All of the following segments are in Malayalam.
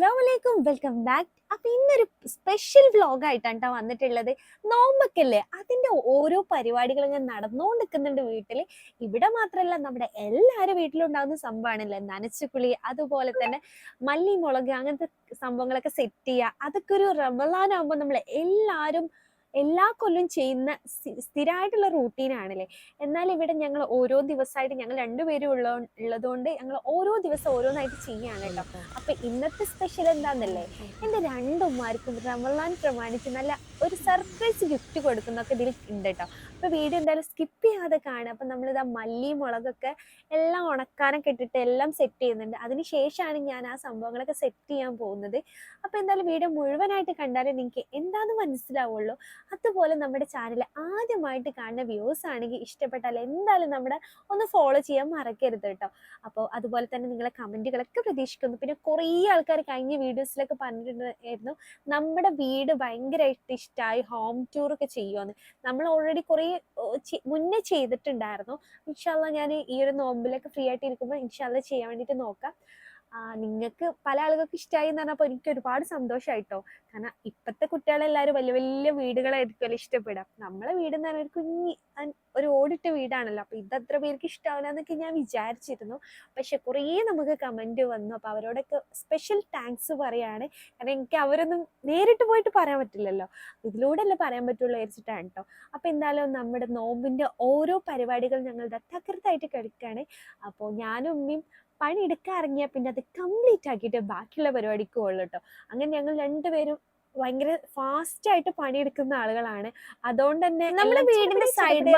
അസ്സാം വലൈക്കും വെൽക്കം ബാക്ക്. അപ്പൊ ഇന്നൊരു സ്പെഷ്യൽ വ്ലോഗ് ആയിട്ടാണ് കേട്ടോ വന്നിട്ടുള്ളത്. നോമ്പക്കല്ലേ? അതിന്റെ ഓരോ പരിപാടികൾ ഇങ്ങനെ നടന്നുകൊണ്ട് വീട്ടിൽ ഇവിടെ മാത്രമല്ല നമ്മുടെ എല്ലാവരും വീട്ടിലുണ്ടാകുന്ന സംഭവമാണല്ലേ നനച്ചുകുളി അതുപോലെ തന്നെ മല്ലി മുളക് അങ്ങനത്തെ സംഭവങ്ങളൊക്കെ സെറ്റ് ചെയ്യുക. അതൊക്കെ ഒരു റമലാനാകുമ്പോൾ നമ്മൾ എല്ലാവരും എല്ലാ കൊല്ലം ചെയ്യുന്ന സ്ഥി- സ്ഥിരമായിട്ടുള്ള റൂട്ടീനാണല്ലേ എന്നാൽ ഇവിടെ ഞങ്ങൾ ഓരോ ദിവസമായിട്ട് ഞങ്ങൾ രണ്ടുപേരും ഉള്ള ഉള്ളതുകൊണ്ട് ഞങ്ങൾ ഓരോ ദിവസം ഓരോന്നായിട്ട് ചെയ്യാണ് കേട്ടോ. അപ്പൊ ഇന്നത്തെ സ്പെഷ്യൽ എന്താന്നല്ലേ? എന്റെ രണ്ടുമാർക്കും റമലാൻ പ്രമാണിച്ച് നല്ല ഒരു സർപ്രൈസ് ഗിഫ്റ്റ് കൊടുക്കുന്നൊക്കെ ഇതിൽ ഉണ്ട് കേട്ടോ. അപ്പൊ വീഡിയോ എന്തായാലും സ്കിപ്പ് ചെയ്യാതെ കാണുക. അപ്പൊ നമ്മളിതാ മല്ലി മുളകൊക്കെ എല്ലാം ഉണക്കാനൊക്കെ ഇട്ടിട്ട് എല്ലാം സെറ്റ് ചെയ്യുന്നുണ്ട്. അതിനുശേഷമാണ് ഞാൻ ആ സംഭവങ്ങളൊക്കെ സെറ്റ് ചെയ്യാൻ പോകുന്നത്. അപ്പൊ എന്തായാലും വീഡിയോ മുഴുവനായിട്ട് കണ്ടാലേ നിങ്ങൾക്ക് എന്താന്ന് മനസ്സിലാവുള്ളൂ. അതുപോലെ നമ്മുടെ ചാനൽ ആദ്യമായിട്ട് കാണുന്ന വ്യൂസ് ആണെങ്കിൽ ഇഷ്ടപ്പെട്ടാൽ എന്തായാലും നമ്മുടെ ഒന്ന് ഫോളോ ചെയ്യാൻ മറക്കരുത് കേട്ടോ. അപ്പോൾ അതുപോലെ തന്നെ നിങ്ങളെ കമന്റുകളൊക്കെ പ്രതീക്ഷിക്കുന്നു. പിന്നെ കുറേ ആൾക്കാർ കഴിഞ്ഞ വീഡിയോസിലൊക്കെ പറഞ്ഞിട്ടുണ്ടായിരുന്നു നമ്മുടെ വീട് ഭയങ്കരമായിട്ട് ഇഷ്ടമായി ഹോം ടൂർ ഒക്കെ ചെയ്യുമെന്ന് നമ്മൾ ഓൾറെഡി കുറേ മുന്നേ ചെയ്തിട്ടുണ്ടായിരുന്നു. ഇൻഷാല്ല ഞാൻ ഈ ഒരു നോമ്പിലൊക്കെ ഫ്രീ ആയിട്ട് ഇരിക്കുമ്പോൾ ഇൻഷാല്ല ചെയ്യാൻ വേണ്ടിയിട്ട് നോക്കാം. നിങ്ങൾക്ക് പല ആളുകൾക്ക് ഇഷ്ടമായി എന്ന് പറഞ്ഞപ്പോൾ എനിക്ക് ഒരുപാട് സന്തോഷമായിട്ടോ കാരണം ഇപ്പോഴത്തെ കുട്ടികളെല്ലാവരും വലിയ വലിയ വീടുകളായിരിക്കുമല്ലോ ഇഷ്ടപ്പെടുക. നമ്മളെ വീട് എന്ന് പറഞ്ഞാൽ ഒരു കുഞ്ഞി ഒരു ഓടിട്ട വീടാണല്ലോ. അപ്പൊ ഇത് അത്ര പേർക്ക് ഇഷ്ടാവില്ലെന്നൊക്കെ ഞാൻ വിചാരിച്ചിരുന്നു. പക്ഷെ കുറേ നമുക്ക് കമന്റ് വന്നു. അപ്പോൾ അവരോടൊക്കെ സ്പെഷ്യൽ താങ്ക്സ് പറയാണ്. കാരണം എനിക്ക് അവരൊന്നും നേരിട്ട് പോയിട്ട് പറയാൻ പറ്റില്ലല്ലോ. ഇതിലൂടെ അല്ലേ പറയാൻ പറ്റുള്ളൂ വിചാരിച്ചിട്ടാണ് കേട്ടോ അപ്പോൾ എന്തായാലും നമ്മുടെ നോമ്പിന്റെ ഓരോ പരിപാടികൾ ഞങ്ങൾ തകർത്തായിട്ട് കഴിക്കുകയാണ് അപ്പോൾ ഞാനും ഉമ്മയും പണി എടുക്കാൻ ഇറങ്ങിയാൽ പിന്നെ അത് കംപ്ലീറ്റ് ആക്കിയിട്ട് ബാക്കിയുള്ള പരിപാടിക്ക് കേട്ടോ അങ്ങനെ ഞങ്ങൾ രണ്ടുപേരും ഭയങ്കര ഫാസ്റ്റ് ആയിട്ട് പണിയെടുക്കുന്ന ആളുകളാണ്. അതുകൊണ്ട് തന്നെ നമ്മുടെ വീടിന്റെ സൈഡ്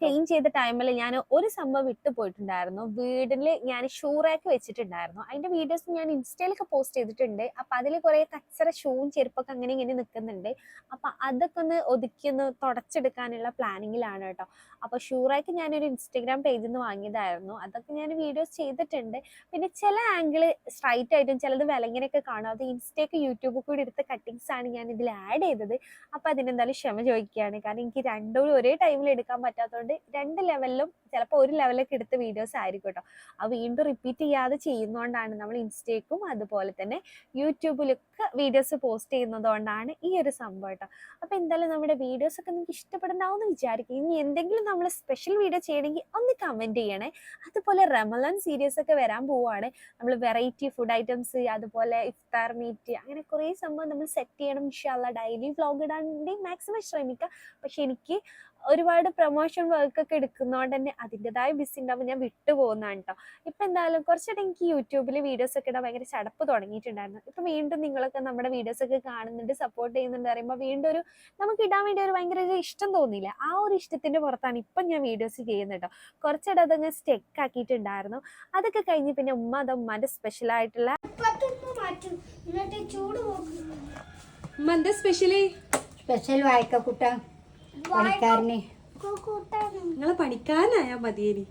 ക്ലീൻ ചെയ്ത ടൈമിൽ ഞാൻ ഒരു സംഭവം വിട്ടു പോയിട്ടുണ്ടായിരുന്നു. വീടിൽ ഞാൻ ഷൂറാക്ക് വെച്ചിട്ടുണ്ടായിരുന്നു. അതിന്റെ വീഡിയോസ് ഞാൻ ഇൻസ്റ്റയിലൊക്കെ പോസ്റ്റ് ചെയ്തിട്ടുണ്ട്. അപ്പൊ അതിൽ കുറെ കച്ചറ ഷൂവും ചെരുപ്പൊക്കെ അങ്ങനെ ഇങ്ങനെ നിൽക്കുന്നുണ്ട് അപ്പൊ അതൊക്കെ ഒന്ന് ഒതുക്കി ഒന്ന് തുടച്ചെടുക്കാനുള്ള പ്ലാനിങ്ങിലാണ് കേട്ടോ. അപ്പൊ ഷൂറാക്ക് ഞാനൊരു ഇൻസ്റ്റഗ്രാം പേജിൽ നിന്ന് വാങ്ങിയതായിരുന്നു. അതൊക്കെ ഞാൻ വീഡിയോസ് ചെയ്തിട്ടുണ്ട്. പിന്നെ ചില ആംഗിൾ സ്ട്രൈറ്റ് ആയിട്ടും ചിലത് വിലങ്ങനെയൊക്കെ കാണും. അത് ഇൻസ്റ്റയൊക്കെ യൂട്യൂബിൽ കൂടി എടുത്ത കട്ടിങ്സ് ആണ് ഞാൻ ഇതിൽ ആഡ് ചെയ്തത്. അപ്പൊ അതിനെന്തായാലും ക്ഷമ ചോദിക്കുകയാണ്. കാരണം എനിക്ക് രണ്ടും ഒരേ ടൈമിൽ എടുക്കാൻ പറ്റാത്തതുകൊണ്ട് രണ്ട് ലെവലിലും ചിലപ്പോൾ ഒരു ലെവലൊക്കെ എടുത്ത വീഡിയോസ് ആയിരിക്കും കേട്ടോ അത് വീണ്ടും റിപ്പീറ്റ് ചെയ്യാതെ ചെയ്യുന്നതുകൊണ്ടാണ് നമ്മൾ ഇൻസ്റ്റേക്കും അതുപോലെ തന്നെ യൂട്യൂബിലൊക്കെ വീഡിയോസ് പോസ്റ്റ് ചെയ്യുന്നതുകൊണ്ടാണ് ഈ ഒരു സംഭവം കേട്ടോ അപ്പൊ എന്തായാലും നമ്മുടെ വീഡിയോസ് ഒക്കെ നിങ്ങൾക്ക് ഇഷ്ടപ്പെടുന്നുണ്ടാവും വിചാരിക്കും ഇനി എന്തെങ്കിലും നമ്മൾ സ്പെഷ്യൽ വീഡിയോ ചെയ്യണമെങ്കിൽ ഒന്ന് കമന്റ് ചെയ്യണേ. അതുപോലെ റമലാൻ സീരീസ് ഒക്കെ വരാൻ പോവാണ്. നമ്മൾ വെറൈറ്റി ഫുഡ് ഐറ്റംസ് അതുപോലെ ഇഫ്താർ മീറ്റ് അങ്ങനെ കുറേ സംഭവം നമ്മൾ സെറ്റ് ചെയ്യണം. ഇൻഷാല്ല ഡെയിലി വ്ളോഗ് ഇടാൻ വേണ്ടി മാക്സിമം ശ്രമിക്കാം. പക്ഷെ എനിക്ക് ഒരുപാട് പ്രൊമോഷൻ വർക്ക് ഒക്കെ എടുക്കുന്നതുകൊണ്ട് തന്നെ അതിന്റെതായ ബിസി ഉണ്ടാകുമ്പോൾ ഞാൻ വിട്ടു പോകുന്നതാണ് കേട്ടോ ഇപ്പൊ എന്തായാലും കുറച്ചായിട്ട് എനിക്ക് യൂട്യൂബിൽ വീഡിയോസ് ഒക്കെ ഇടാൻ ഭയങ്കര ചടപ്പ് തുടങ്ങിയിട്ടുണ്ടായിരുന്നു. ഇപ്പൊ വീണ്ടും നിങ്ങളൊക്കെ നമ്മുടെ വീഡിയോസ് ഒക്കെ കാണുന്നുണ്ട് സപ്പോർട്ട് ചെയ്യുന്നുണ്ട് പറയുമ്പോൾ വീണ്ടും ഒരു നമുക്ക് ഇടാൻ വേണ്ടി ഒരു ഭയങ്കര ഒരു ഇഷ്ടം തോന്നിയില്ല. ആ ഒരു ഇഷ്ടത്തിന്റെ പുറത്താണ് ഇപ്പം ഞാൻ വീഡിയോസ് ചെയ്യുന്നത് കേട്ടോ കുറച്ചിടെ അതങ്ങ് സ്റ്റെക്ക് ആക്കിയിട്ടുണ്ടായിരുന്നു. അതൊക്കെ കഴിഞ്ഞ് പിന്നെ ഉമ്മ അത് ഉമ്മാന്റെ സ്പെഷ്യൽ ആയിട്ടുള്ള പത്തുമ്പ് മാറ്റും. എന്നിട്ട് ചൂട് പോകും ഉമ്മ എന്താ സ്പെഷ്യൽ സ്പെഷ്യൽ വായിക്കക്കുട്ട പണിക്കാരന്. നിങ്ങളെ പണിക്കാരനായാ മതിയേനി.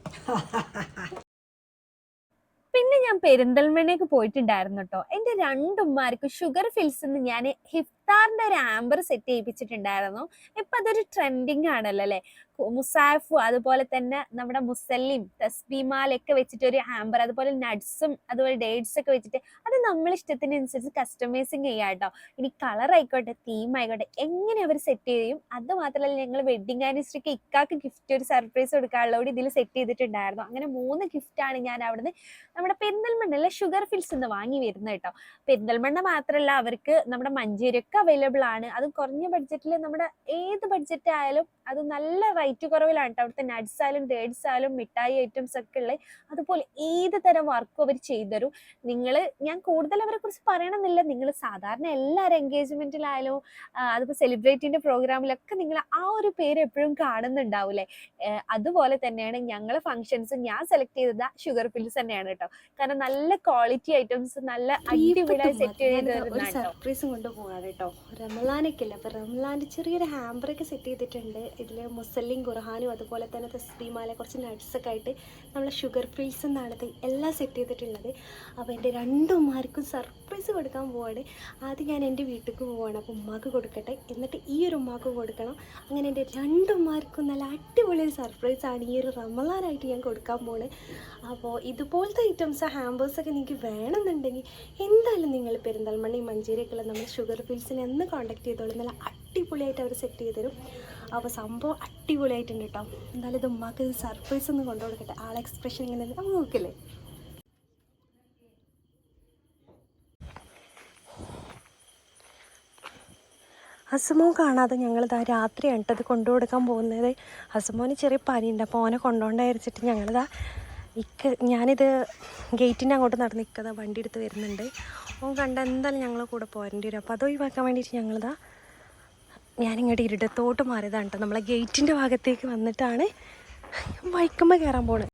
പിന്നെ ഞാൻ പെരിന്തൽമണ്ണയ്ക്ക് പോയിട്ടുണ്ടായിരുന്നു കേട്ടോ എന്റെ രണ്ടുമ്മാർക്കും ഷുഗർ ഫിൽസ് എന്ന് ഞാൻ ഹിഫ്താറിന്റെ ഒരു ആംബർ സെറ്റ് ചെയ്യിപ്പിച്ചിട്ടുണ്ടായിരുന്നു. ഇപ്പൊ അതൊരു ട്രെൻഡിങ് ആണല്ലോ അല്ലെ? മുസാഫു അതുപോലെ തന്നെ നമ്മുടെ മുസല്ലിം തസ്ബീമാലൊക്കെ വെച്ചിട്ട് ഒരു ഹാമ്പർ അതുപോലെ നട്ട്സും അതുപോലെ ഡേറ്റ്സ് ഒക്കെ വെച്ചിട്ട് അത് നമ്മൾ ഇഷ്ടത്തിനനുസരിച്ച് കസ്റ്റമൈസിങ് ചെയ്യാം കേട്ടോ. ഇനി കളർ ആയിക്കോട്ടെ തീം ആയിക്കോട്ടെ എങ്ങനെ അവർ സെറ്റ് ചെയ്യും അത് മാത്രമല്ല ഞങ്ങൾ വെഡിങ് ആനിവേഴ്സറിക്ക് ഇക്കാക്ക് ഗിഫ്റ്റ് ഒരു സർപ്രൈസ് കൊടുക്കാനുള്ളതോട് ഇതിൽ സെറ്റ് ചെയ്തിട്ടുണ്ടായിരുന്നു. അങ്ങനെ മൂന്ന് ഗിഫ്റ്റാണ് ഞാൻ അവിടുന്ന് നമ്മുടെ പെരിന്തൽമണ്ണയിലെ ഷുഗർ ഫിൽസ് എന്ന് വാങ്ങി വരുന്നത് കേട്ടോ. പെരിന്തൽമണ്ണ മാത്രമല്ല അവർക്ക് നമ്മുടെ മഞ്ചേരി ഒക്കെ അവൈലബിൾ ആണ്. അത് കുറഞ്ഞ ബഡ്ജറ്റിൽ നമ്മുടെ ഏത് ബഡ്ജറ്റ് ആയാലും അത് നല്ല റേറ്റ് കുറവിലാണ് കേട്ടോ അവിടുത്തെ നട്സ് ആയാലും ഡേഡ്സ് ആയാലും മിഠായി ഐറ്റംസ് ഒക്കെ ഉള്ളത് അതുപോലെ ഏത് തരം വർക്കും അവർ ചെയ്തുതരും. നിങ്ങൾ ഞാൻ കൂടുതൽ അവരെ കുറിച്ച് പറയണമെന്നില്ല. നിങ്ങൾ സാധാരണ എല്ലാവരും എൻഗേജ്മെന്റിലായാലും അതിപ്പോൾ സെലിബ്രേറ്റിന്റെ പ്രോഗ്രാമിലൊക്കെ നിങ്ങൾ ആ ഒരു പേര് എപ്പോഴും കാണുന്നുണ്ടാവില്ലേ അതുപോലെ തന്നെയാണ് ഞങ്ങളെ ഫംഗ്ഷൻസ് ഞാൻ സെലക്ട് ചെയ്തത് ഷുഗർ പിൽസ് തന്നെയാണ് കേട്ടോ കാരണം നല്ല ക്വാളിറ്റി ഐറ്റംസ് നല്ല അടിപൊളിയായി സെറ്റ് ചെയ്ത് സർപ്രൈസും കൊണ്ട് പോകാൻ കേട്ടോ റമലാനൊക്കെ അല്ല അപ്പൊ റമലാന്റെ ചെറിയൊരു ഹാമ്പറൊക്കെ സെറ്റ് ചെയ്തിട്ടുണ്ട്. ഇതിൽ മുസല്ലിം ഖുർഹാനും അതുപോലെ തന്നെ തസ്ബീമാല കുറച്ച് നട്ട്സൊക്കെ ആയിട്ട് നമ്മൾ ഷുഗർ ഫ്രീസ് എന്നാണ് എല്ലാം സെറ്റ് ചെയ്തിട്ടുള്ളത്. അപ്പോൾ എന്റെ രണ്ടുമാർക്കും സർപ്രൈസ് കൊടുക്കാൻ പോവാണ്. ആദ്യം ഞാൻ എന്റെ വീട്ടിലേക്ക് പോവാണ്. അപ്പോൾ ഉമ്മാക്ക് കൊടുക്കട്ടെ. എന്നിട്ട് ഈ ഒരു ഉമ്മാക്ക് കൊടുക്കണം. അങ്ങനെ എന്റെ രണ്ടുമാർക്കും നല്ല അടിപൊളി സർപ്രൈസാണ് ഈ ഒരു റമലാനായിട്ട് ഞാൻ കൊടുക്കാൻ പോണത് അപ്പോൾ ഇതുപോലത്തെ ഐറ്റംസ് ഹാമ്പേഴ്സൊക്കെ നിങ്ങൾക്ക് വേണമെന്നുണ്ടെങ്കിൽ എന്തായാലും നിങ്ങൾ പെരിന്തൽമണ്ണി മഞ്ചേരിയൊക്കെയുള്ള നമ്മൾ ഷുഗർ ഫീൽസിനെ എന്ന് കോൺടാക്ട് ചെയ്തോളൂ. നല്ല അടിപൊളിയായിട്ട് അവർ സെറ്റ് ചെയ്ത് തരും. അപ്പോൾ സംഭവം അടിപൊളിയായിട്ടുണ്ട് കേട്ടോ എന്തായാലും ഇത് ഉമ്മാക്ക് സർപ്രൈസ് ഒന്ന് കൊണ്ടുകൊടുക്കട്ടെ ആളെ എക്സ്പ്രഷൻ ഇങ്ങനെ നമുക്ക് നോക്കില്ലേ അസുമോ കാണാതെ ഞങ്ങളിതാ രാത്രിയാണ് കേട്ടോ ഇത് കൊണ്ടു കൊടുക്കാൻ പോകുന്നത്. ഹസുമോന് ചെറിയ പനിയുണ്ട്. അപ്പോൾ ഓനെ കൊണ്ടുകൊണ്ടായിരിച്ചിട്ട് ഞങ്ങളിതാ ഇക്ക ഞാനിത് ഗേറ്റിന്റെ അങ്ങോട്ട് നടന്ന് ഇക്കതാ വണ്ടി എടുത്ത് വരുന്നുണ്ട്. ഓൻ കണ്ട എന്തായാലും ഞങ്ങളെ കൂടെ പോരേണ്ടി വരും. അപ്പോൾ അത് ഒഴിവാക്കാൻ വേണ്ടിയിട്ട് ഞങ്ങളിതാ ഞാനിങ്ങോട്ട് ഇരുടത്തോട്ട് മാറിയതാണ് കേട്ടോ നമ്മളെ ഗേറ്റിന്റെ ഭാഗത്തേക്ക് വന്നിട്ടാണ് വൈക്കുമ്പോൾ കയറാൻ പോണത്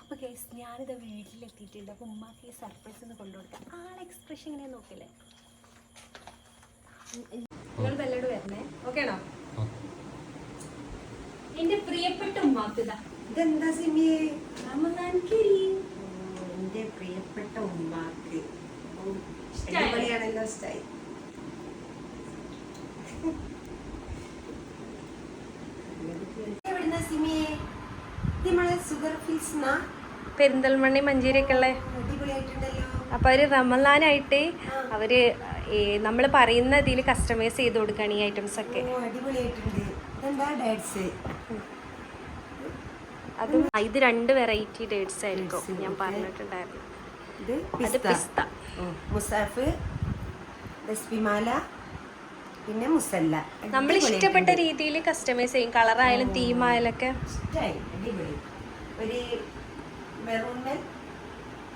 അപ്പോൾ കേസ് ഞാനിത് വീട്ടിലെത്തിയിട്ടുണ്ട്. അപ്പോൾ ഉമ്മാക്ക് ഈ സർപ്രൈസ് ഒന്ന് കൊണ്ടുകൊടുക്കാം ആളെ എക്സ്പ്രഷൻ ഇങ്ങനെ നോക്കില്ലേ നിങ്ങൾ ബെല്ലോട് വരണേ? ഓക്കെ ആണോ? എന്റെ പ്രിയപ്പെട്ട ഉമ്മാക്കിതാ ഇതെന്താ സിമിയെ? റമദാൻ കരീം. എന്റെ പ്രിയപ്പെട്ട ഉമ്മാക്ക്? അടിപൊളിയാണല്ലോ സ്റ്റൈൽ പെരിന്തൽമണ്ണി മഞ്ചേരിയൊക്കെ ഉള്ള. അടിപൊളിയായിട്ടുണ്ടല്ലോ. അപ്പോൾ അവർ റമലാനായിട്ട് അവർ നമ്മൾ പറയുന്ന ഇതിൽ കസ്റ്റമൈസ് ചെയ്ത് കൊടുക്കുകയാണ് ഈ ഐറ്റംസ് ഒക്കെ. ഓ അടിപൊളിയായിട്ടുണ്ട്. അതും ഇത് രണ്ട് വെറൈറ്റി ഡേറ്റ്സ് ആയിരിക്കും. ഞാൻ പറഞ്ഞിട്ടുണ്ടായിരുന്നു. ഇത് പിസ്ത. മുസാഫ് പിന്നെ മുസല്ല. നമ്മൾ ഇഷ്ടപ്പെട്ട രീതിയിൽ കസ്റ്റമൈസ് ചെയ്യും. കളറായാലും ആയാലും തീം ഒരു മെറൂൺ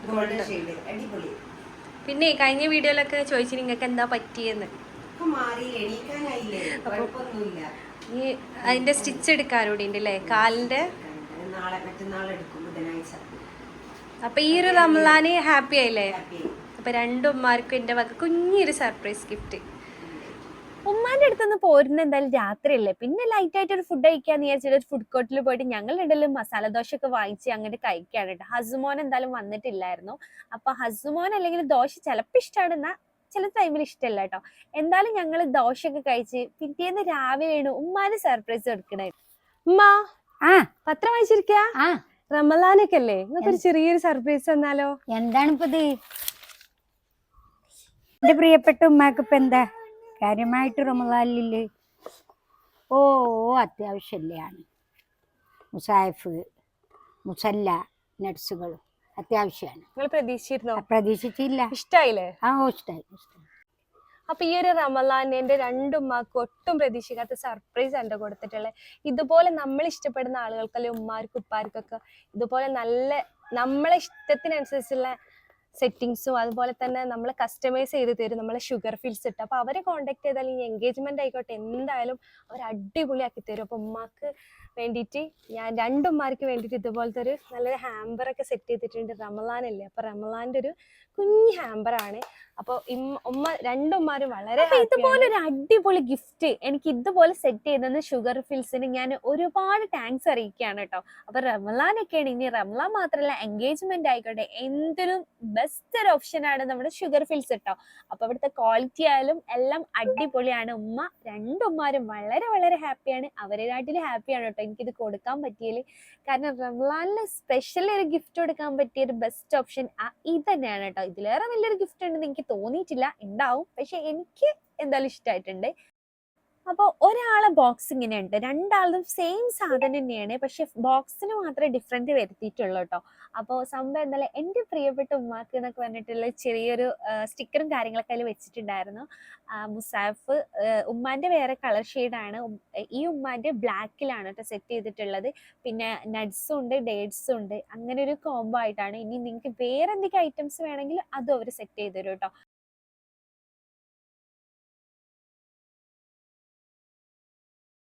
ഗോൾഡൻ ഷെയ്ഡ് അടിപൊളി. പിന്നെ കഴിഞ്ഞ വീഡിയോയിലൊക്കെ ചോദിച്ചു നിങ്ങൾക്ക് എന്താ പറ്റിയെന്ന്? അതിന്റെ സ്റ്റിച്ച് എടുക്കാനൂടി ഉണ്ട് അല്ലേ കാലിന്റെ നാളെ മറ്റന്നാൾ എടുക്കും ബുധനാഴ്ച. അപ്പൊ ഈ ഒരു റംലാന് ഹാപ്പി ആയില്ലേ? അപ്പൊ രണ്ടുമ്മമാർക്കും എന്റെ വക കുഞ്ഞൊരു സർപ്രൈസ് ഗിഫ്റ്റ്. ഉമ്മാന്റെ അടുത്തുനിന്ന് പോരുന്ന എന്തായാലും രാത്രിയല്ലേ? പിന്നെ ലൈറ്റ് ആയിട്ട് ഒരു ഫുഡ് കഴിക്കാന്ന് വിചാരിച്ചിട്ട് ഒരു ഫുഡ് കോർട്ടിൽ പോയിട്ട് ഞങ്ങൾ ഇടയിലും മസാല ദോശ ഒക്കെ വാങ്ങിച്ച് അങ്ങോട്ട് കഴിക്കാണ് കേട്ടോ. ഹസുമോൻ എന്തായാലും വന്നിട്ടില്ലായിരുന്നു. അപ്പൊ ഹസുമോൻ അല്ലെങ്കിൽ ദോശ ചിലപ്പോൾ ഇഷ്ടമാണെന്നാ ചില ടൈമിൽ ഇഷ്ടമല്ല കേട്ടോ. എന്തായാലും ഞങ്ങൾ ദോശയൊക്കെ കഴിച്ച് പിറ്റേന്ന് രാവിലെയാണ് ഉമ്മാന് സർപ്രൈസ് കൊടുക്കണേ. ഉമ്മ ആ. പത്രം വായിച്ചിരിക്ക? ആ. റമലാനൊക്കെ അല്ലേ നിങ്ങൾക്കൊരു ചെറിയൊരു സർപ്രൈസ് തന്നാലോ? എന്താണിപ്പത്? എന്റെ പ്രിയപ്പെട്ട ഉമ്മാക്ക് ഇപ്പൊ എന്താ? കാര്യമായിട്ട് റമദാനിൽ ഓ അത്യാവശ്യമല്ലാണ് മുസാഫ് മുസല്ല നട്സുകൾ അത്യാവശ്യമാണ് നിങ്ങൾ പ്രതീക്ഷിച്ചിരുന്നോ? പ്രതീക്ഷിച്ചില്ല. ഇഷ്ടായില്ലേ? ആ ഓ ഇഷ്ടായി ഇഷ്ടായി. അപ്പൊ ഈ ഒരു റമലാൻ എന്റെ രണ്ടുമ്മാക്കും ഒട്ടും പ്രതീക്ഷിക്കാത്ത സർപ്രൈസ് എന്റെ കൊടുത്തിട്ടുള്ളത് ഇതുപോലെ നമ്മൾ ഇഷ്ടപ്പെടുന്ന ആളുകൾക്കല്ലേ ഉമ്മാർക്കും ഉപ്പാർക്കൊക്കെ ഇതുപോലെ നല്ല നമ്മളെ ഇഷ്ടത്തിനനുസരിച്ചുള്ള സെറ്റിങ്സും അതുപോലെ തന്നെ നമ്മൾ കസ്റ്റമൈസ് ചെയ്ത് തരും. നമ്മളെ ഷുഗർ ഫിൽസ് ഇട്ട്. അപ്പൊ അവരെ കോണ്ടാക്ട് ചെയ്താൽ ഈ എൻഗേജ്മെന്റ് ആയിക്കോട്ടെ. എന്തായാലും അവർ അടിപൊളിയാക്കി തരും. അപ്പൊ ഉമ്മാക്ക് വേണ്ടിയിട്ട് ഞാൻ രണ്ടുമാർക്ക് വേണ്ടിയിട്ട് ഇതുപോലത്തെ ഒരു നല്ലൊരു ഹാമ്പർ ഒക്കെ സെറ്റ് ചെയ്തിട്ടുണ്ട് റമലാൻ അല്ലേ അപ്പൊ റമലാന്റെ ഒരു കുഞ്ഞ് ഹാമ്പർ ആണ്. അപ്പോൾ ഉമ്മ രണ്ടുമാരും വളരെ ഇതുപോലെ ഒരു അടിപൊളി ഗിഫ്റ്റ് എനിക്ക് ഇതുപോലെ സെറ്റ് ചെയ്തെന്ന് ഷുഗർ ഫിൽസിന് ഞാൻ ഒരുപാട് താങ്ക്സ് അറിയിക്കുകയാണ് കേട്ടോ. അപ്പൊ റമലാനൊക്കെയാണ് ഇനി റമലാൻ മാത്രമല്ല എൻഗേജ്മെന്റ് ആയിക്കോട്ടെ എന്തിനും ബെസ്റ്റ് ഒരു ഓപ്ഷൻ ആണ് നമ്മുടെ ഷുഗർ ഫിൽസ് കേട്ടോ. അപ്പൊ ഇവിടുത്തെ ക്വാളിറ്റി ആയാലും എല്ലാം അടിപൊളിയാണ്. ഉമ്മ രണ്ടുമാരും വളരെ വളരെ ഹാപ്പിയാണ് അവരെ നാട്ടിൽ ഹാപ്പിയാണ് കേട്ടോ എനിക്കിത് കൊടുക്കാൻ പറ്റിയതിൽ കാരണം റംലാനിൽ സ്പെഷ്യലി ഒരു ഗിഫ്റ്റ് കൊടുക്കാൻ പറ്റിയ ഒരു ബെസ്റ്റ് ഓപ്ഷൻ ഇത് തന്നെയാണ് കേട്ടോ ഇതിലേറെ വലിയൊരു ഗിഫ്റ്റ് ഉണ്ടെന്ന് എനിക്ക് തോന്നിയിട്ടില്ല. ഉണ്ടാവും പക്ഷെ എനിക്ക് എന്തായാലും ഇഷ്ടമായിട്ടുണ്ട് അപ്പോൾ ഒരാളെ ബോക്സ് ഇങ്ങനെയുണ്ട്. രണ്ടാളും സെയിം സാധനം തന്നെയാണ്. പക്ഷെ ബോക്സിന് മാത്രമേ ഡിഫറന്റ് വരുത്തിയിട്ടുള്ളൂ കേട്ടോ അപ്പോൾ സംഭവം എന്തായാലും എന്റെ പ്രിയപ്പെട്ട ഉമ്മാക്ക് എന്നൊക്കെ പറഞ്ഞിട്ടുള്ള ചെറിയൊരു സ്റ്റിക്കറും കാര്യങ്ങളൊക്കെ അതിൽ വെച്ചിട്ടുണ്ടായിരുന്നു. മുസാഫ് ഉമ്മാന്റെ വേറെ കളർ ഷെയ്ഡാണ് ഈ ഉമ്മാന്റെ ബ്ലാക്കിലാണ് കേട്ടോ സെറ്റ് ചെയ്തിട്ടുള്ളത്. പിന്നെ നട്സും ഉണ്ട് ഡേറ്റ്സും ഉണ്ട്. അങ്ങനെ ഒരു കോംബോ ആയിട്ടാണ്. ഇനി നിങ്ങൾക്ക് വേറെ എന്തെങ്കിലും ഐറ്റംസ് വേണമെങ്കിൽ അതും അവർ സെറ്റ് ചെയ്തു തരും കേട്ടോ